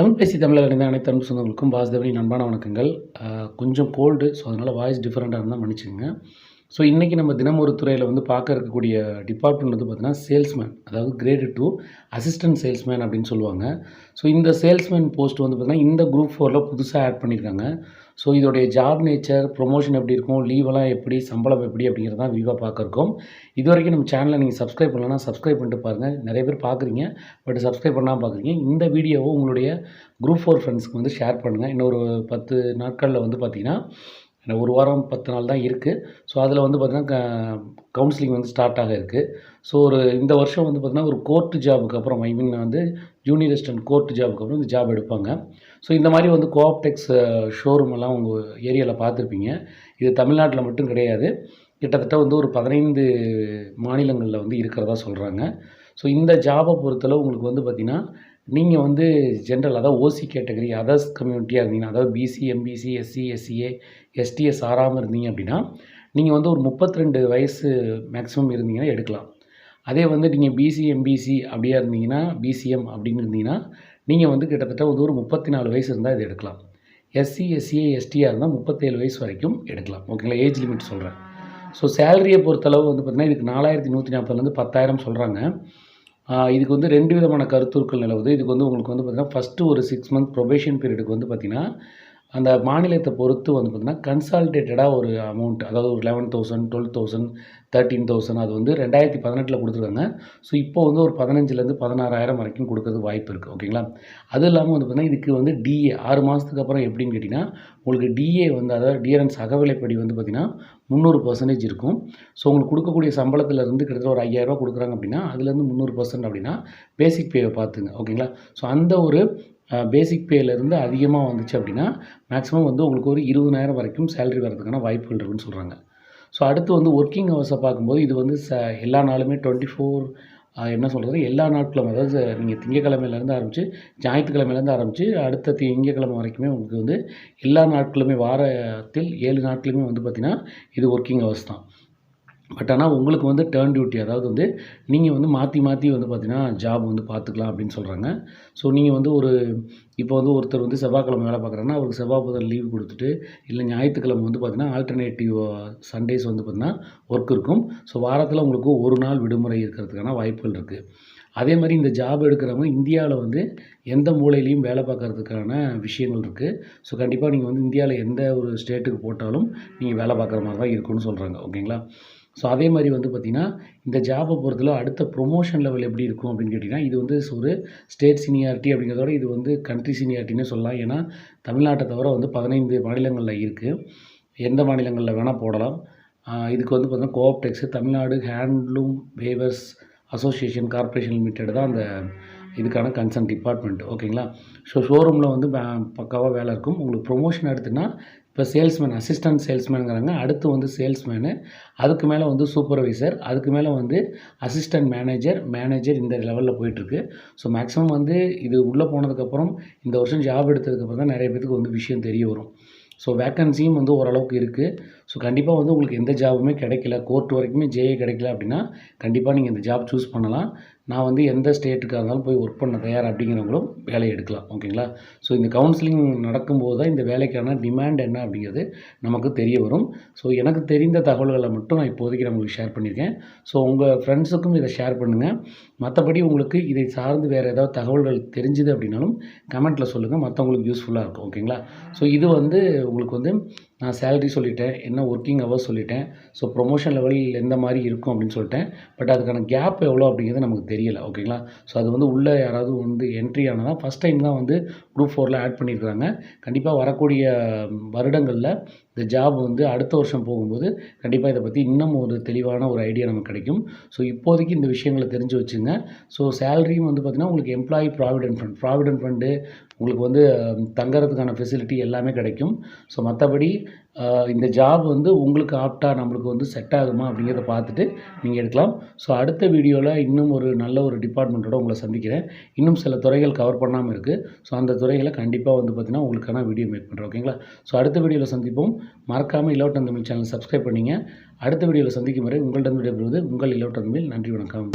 தமிழ் பேசி தமிழில் இணைந்த அனைத்து அன்பு சொந்தங்களுக்கும் வாசுதேவனின் அன்பான வணக்கங்கள். கொஞ்சம் கோல்டு ஸோ அதனால் வாய்ஸ் டிஃப்ரெண்ட்டாக இருந்தால் மன்னிச்சுங்க ஸோ இன்றைக்கி நம்ம தினம் ஒரு துறையில் வந்து பார்க்க இருக்கக்கூடிய டிபார்ட்மெண்ட் வந்து பார்த்தீங்கன்னா சேல்ஸ்மேன் அதாவது கிரேடு டூ அசிஸ்டன்ட் சேல்ஸ்மேன் அப்படின்னு சொல்லுவாங்க. ஸோ இந்த சேல்ஸ்மேன் போஸ்ட் வந்து பார்த்திங்கன்னா இந்த குரூப் ஃபோரில் புதுசாக ஆட் பண்ணியிருக்காங்க. ஸோ இதோடைய ஜாப் நேச்சர் ப்ரொமோஷன் எப்படி இருக்கும் லீவெல்லாம் எப்படி சம்பளம் எப்படி அப்படிங்கிறத தான் விரிவாக பார்க்குறோம் இது வரைக்கும் நம்ம சேனலை நீங்கள் சப்ஸ்கிரைப் பண்ணலன்னா சப்ஸ்கிரைப் பண்ணிட்டு பாருங்கள் நிறைய பேர் பார்க்குறீங்க பட் சப்ஸ்கிரைப் பண்ணாமல் பார்க்குறீங்க. இந்த வீடியோவை உங்களுடைய குரூப் ஃபோர் ஃப்ரெண்ட்ஸ்க்கு வந்து ஷேர் பண்ணுங்கள் இன்னொரு பத்து நாட்களில் வந்து பார்த்திங்கன்னா ஏன்னா ஒரு வாரம் பத்து நாள் தான் இருக்குது ஸோ அதில் வந்து பார்த்திங்கன்னா கவுன்சிலிங் வந்து ஸ்டார்ட் ஆக இருக்குது ஸோ ஒரு இந்த வருஷம் வந்து பார்த்திங்கன்னா ஒரு கோர்ட் ஜாபுக்கு அப்புறம் ஐ மீன் வந்து ஜூனியர் அசிஸ்டன்ட் கோர்ட் ஜாபுக்கு அப்புறம் இந்த ஜாப் எடுப்பாங்க. ஸோ இந்த மாதிரி வந்து கோஆப்டெக்ஸ் ஷோரூம் எல்லாம் உங்கள் ஏரியாவில் பார்த்துருப்பீங்க இது தமிழ்நாட்டில் மட்டும் கிடையாது. கிட்டத்தட்ட வந்து ஒரு பதினைந்து மாநிலங்களில் வந்து இருக்கிறதா சொல்கிறாங்க ஸோ இந்த ஜாபை பொறுத்தளவு உங்களுக்கு வந்து பார்த்திங்கன்னா நீங்கள் வந்து ஜென்ரல் அதாவது ஓசி கேட்டகரி அதர்ஸ் கம்யூனிட்டியாக இருந்தீங்கன்னா அதாவது BC MBC SC SCA STs ஆறாமல் இருந்தீங்க அப்படின்னா நீங்கள் வந்து ஒரு முப்பத்தி ரெண்டு வயசு மேக்ஸிமம் இருந்தீங்கன்னா எடுக்கலாம். அதே வந்து நீங்கள் பிசி எம்பிசி அப்படியே இருந்தீங்கன்னா பிசிஎம் அப்படின்னு இருந்தீங்கன்னா நீங்கள் வந்து கிட்டத்தட்ட வந்து ஒரு முப்பத்தி நாலு வயசு இருந்தால் இது எடுக்கலாம். எஸ்சி எஸ்சிஏ எஸ்டியாக இருந்தால் முப்பத்தேழு வயசு வரைக்கும் எடுக்கலாம். ஓகேங்களா ஏஜ் லிமிட் சொல்கிறேன் ஸோ சேலரியை பொறுத்தளவு வந்து பார்த்திங்கன்னா இதுக்கு நாலாயிரத்தி நூற்றி நாற்பதுலேருந்து பத்தாயிரம் சொல்கிறாங்க இதுக்கு வந்து ரெண்டு விதமான கருத்துருக்கள் நிலவுது. இதுக்கு வந்து உங்களுக்கு வந்து பார்த்திங்கன்னா ஃபஸ்ட்டு ஒரு சிக்ஸ் மந்த் ப்ரொபேஷன் பீரியடுக்கு வந்து பார்த்திங்கன்னா அந்த மாநிலத்தை பொறுத்து வந்து பார்த்திங்கன்னா கன்சால்டேட்டடாக ஒரு அமௌண்ட் அதாவது ஒரு eleven thousand twelve thousand thirteen thousand அது வந்து ரெண்டாயிரத்தி பதினெட்டில் கொடுத்துருக்காங்க. ஸோ இப்போ வந்து ஒரு பதினஞ்சுலேருந்து பதினாறாயிரம் வரைக்கும் கொடுக்கறது வாய்ப்பு இருக்குது ஓகேங்களா அது இல்லாமல் வந்து பார்த்திங்கன்னா இதுக்கு வந்து டிஏ ஆறு மாதத்துக்கு அப்புறம் எப்படின்னு கேட்டிங்கன்னா உங்களுக்கு டிஏ வந்து அதாவது டிஆர்என்ஸ் அகவிலைப்படி வந்து பார்த்திங்கன்னா முந்நூறு பர்சன்டேஜ் இருக்கும். ஸோ உங்களுக்கு கொடுக்கக்கூடிய சம்பளத்துலேருந்து கிட்டத்தட்ட ஒரு ஐயாயிரரூவா கொடுக்குறாங்க அப்படின்னா அதுலேருந்து முந்நூறு பர்சன்ட் அப்படின்னா பேசிக் பேவை பார்த்துங்க. ஓகேங்களா ஸோ அந்த ஒரு பேசிக் பேலேருந்து அதிகமாக வந்துச்சு அப்படின்னா மேக்ஸிமம் வந்து உங்களுக்கு ஒரு இருபதாயிரம் வரைக்கும் சேலரி வரதுக்கான வாய்ப்புகள் இருக்குன்னு சொல்கிறாங்க ஸோ அடுத்து வந்து ஒர்க்கிங் ஹவர்ஸை பார்க்கும்போது இது வந்து ச எல்லா நாளுமே டுவெண்ட்டி ஃபோர் என்ன சொல்கிறது எல்லா நாட்களும் அதாவது நீங்கள் திங்கக்கிழமையிலேருந்து ஆரம்பித்து ஞாயிற்றுக்கிழமையிலேருந்து ஆரம்பித்து அடுத்த திங்கக்கிழமை வரைக்குமே உங்களுக்கு வந்து எல்லா நாட்களுமே வாரத்தில் ஏழு நாட்களுமே வந்து பார்த்திங்கன்னா இது ஒர்க்கிங் ஹவர்ஸ் தான். பட் ஆனால் உங்களுக்கு வந்து டேர்ன் டியூட்டி அதாவது வந்து நீங்கள் வந்து மாற்றி மாற்றி வந்து பார்த்தீங்கன்னா ஜாப் வந்து பார்த்துக்கலாம் அப்படின்னு சொல்கிறாங்க ஸோ நீங்கள் வந்து ஒரு இப்போ வந்து ஒருத்தர் வந்து செவ்வாய்க்கிழமை வேலை பார்க்குறாங்கன்னா அவருக்கு செவ்வாய் புதன் லீவ் கொடுத்துட்டு இல்லை ஞாயிற்றுக்கிழமை வந்து பார்த்தீங்கன்னா ஆல்டர்னேட்டிவ் சண்டேஸ் வந்து பார்த்திங்கன்னா ஒர்க் இருக்கும். ஸோ வாரத்தில் உங்களுக்கு ஒரு நாள் விடுமுறை இருக்கிறதுக்கான வாய்ப்புகள் இருக்குது அதே மாதிரி இந்த ஜாப் எடுக்கிறவங்க இந்தியாவில் வந்து எந்த மூலையிலையும் வேலை பார்க்குறதுக்கான விஷயங்கள் இருக்குது ஸோ கண்டிப்பாக நீங்கள் வந்து இந்தியாவில் எந்த ஒரு ஸ்டேட்டுக்கு போட்டாலும் நீங்கள் வேலை பார்க்குற மாதிரி தான் இருக்குன்னு சொல்கிறாங்க ஓகேங்களா ஸோ அதே மாதிரி வந்து பார்த்திங்கன்னா இந்த ஜாபை பொறுத்தளவு அடுத்த ப்ரொமோஷன் லெவல் எப்படி இருக்கும் அப்படின்னு கேட்டிங்கன்னா இது வந்து ஒரு ஸ்டேட் சீனியாரிட்டி அப்படிங்கிறதோட இது வந்து கண்ட்ரி சீனியாரிட்டின்னு சொல்லலாம். ஏன்னா தமிழ்நாட்டை தவிர வந்து பதினைந்து மாநிலங்களில் இருக்குது எந்த மாநிலங்களில் வேணால் போடலாம். இதுக்கு வந்து பார்த்திங்கன்னா Cooptex Tamilnadu handloom weavers association corporation limited தான் அந்த இதுக்கான கன்சர்ன் டிபார்ட்மெண்ட் ஓகேங்களா ஸோ ஷோரூமில் வந்து பக்காவாக வேலை இருக்கும். உங்களுக்கு ப்ரொமோஷன் எடுத்துன்னா இப்போ சேல்ஸ்மேன் அசிஸ்டன்ட் சேல்ஸ்மேனுங்கிறாங்க. அடுத்து வந்து சேல்ஸ்மேனு அதுக்கு மேலே வந்து சூப்பர்வைசர் அதுக்கு மேலே வந்து அசிஸ்டன்ட் மேனேஜர் மேனேஜர் இந்த லெவலில் போயிட்டுருக்கு. ஸோ மேக்ஸிமம் வந்து இது உள்ளே போனதுக்கப்புறம் இந்த வருஷம் ஜாப் எடுத்ததுக்கப்புறம் தான் நிறைய பேருக்கு வந்து விஷயம் தெரிய வரும். ஸோ வேக்கன்சியும் வந்து ஓரளவுக்கு இருக்குது ஸோ கண்டிப்பாக வந்து உங்களுக்கு எந்த ஜாபுமே கிடைக்கல. கோர்ட் வரைக்குமே ஜேஏ கிடைக்கல அப்படின்னா கண்டிப்பாக நீங்கள் இந்த ஜாப் சூஸ் பண்ணலாம். நான் வந்து எந்த ஸ்டேட்டுக்காக இருந்தாலும் போய் ஒர்க் பண்ண தயார் அப்படிங்கிறவங்களும் வேலையை எடுக்கலாம் ஓகேங்களா ஸோ இந்த கவுன்சிலிங் நடக்கும்போது தான் இந்த வேலைக்கான டிமாண்ட் என்ன அப்படிங்கிறது நமக்கு தெரிய வரும். ஸோ எனக்கு தெரிந்த தகவல்களை மட்டும் நான் இப்போதைக்கு நான் உங்களுக்கு ஷேர் பண்ணியிருக்கேன். ஸோ உங்கள் ஃப்ரெண்ட்ஸுக்கும் இதை ஷேர் பண்ணுங்கள் மற்றபடி உங்களுக்கு இதை சார்ந்து வேறு ஏதாவது தகவல்கள் தெரிஞ்சுது அப்படின்னாலும் கமெண்ட்டில் சொல்லுங்கள் மற்றவங்களுக்கு யூஸ்ஃபுல்லாக இருக்கும் ஓகேங்களா ஸோ இது வந்து உங்களுக்கு வந்து நான் சேலரி சொல்லிட்டேன் என்ன ஒர்க்கிங் ஹவர்ஸ் சொல்லிட்டேன். ஸோ ப்ரொமோஷன் லெவலில் எந்த மாதிரி இருக்கும் அப்படின்னு சொல்லிட்டேன். பட் அதுக்கான கேப் எவ்வளோ அப்படிங்கிறது நமக்கு தெரியலை ஓகேங்களா ஸோ அது வந்து உள்ளே யாராவது வந்து என்ட்ரி ஆனால் ஃபஸ்ட் டைம் தான் வந்து குரூப் ஃபோரில் ஆட் பண்ணியிருக்கிறாங்க. கண்டிப்பாக வரக்கூடிய வருடங்களில் இந்த ஜாப் வந்து அடுத்த வருஷம் போகும்போது கண்டிப்பாக இதை பற்றி இன்னும் ஒரு தெளிவான ஒரு ஐடியா நமக்கு கிடைக்கும். ஸோ இப்போதைக்கு இந்த விஷயங்களை தெரிஞ்சு வச்சுங்க. ஸோ சேலரியும் வந்து பார்த்திங்கன்னா உங்களுக்கு employee provident fund provident fund உங்களுக்கு வந்து தங்குறதுக்கான ஃபெசிலிட்டி எல்லாமே கிடைக்கும். ஸோ மற்றபடி இந்த ஜாப் வந்து உங்களுக்கு ஆப்டாக நம்மளுக்கு வந்து செட் ஆகுமா அப்படிங்கிறத பார்த்துட்டு நீங்கள் எடுக்கலாம். ஸோ அடுத்த வீடியோவில் இன்னும் ஒரு நல்ல ஒரு டிபார்ட்மெண்ட்டோட உங்களை சந்திக்கிறேன். இன்னும் சில துறைகள் கவர் பண்ணாமல் இருக்குது ஸோ அந்த துறைகளை கண்டிப்பாக வந்து பார்த்திங்கன்னா உங்களுக்கான வீடியோ மேக் பண்ணுறேன் ஓகேங்களா ஸோ அடுத்த வீடியோவில் சந்திப்போம். மறக்காமல் இலவட்டம் தமிழ் சேனல் சப்ஸ்கிரைப் பண்ணிங்க. அடுத்த வீடியோவில் சந்திக்கும் வரை உங்கள்கிட்ட விடைபெறுவது உங்கள் இலவட்டம் தமிழ் நன்றி வணக்கம்.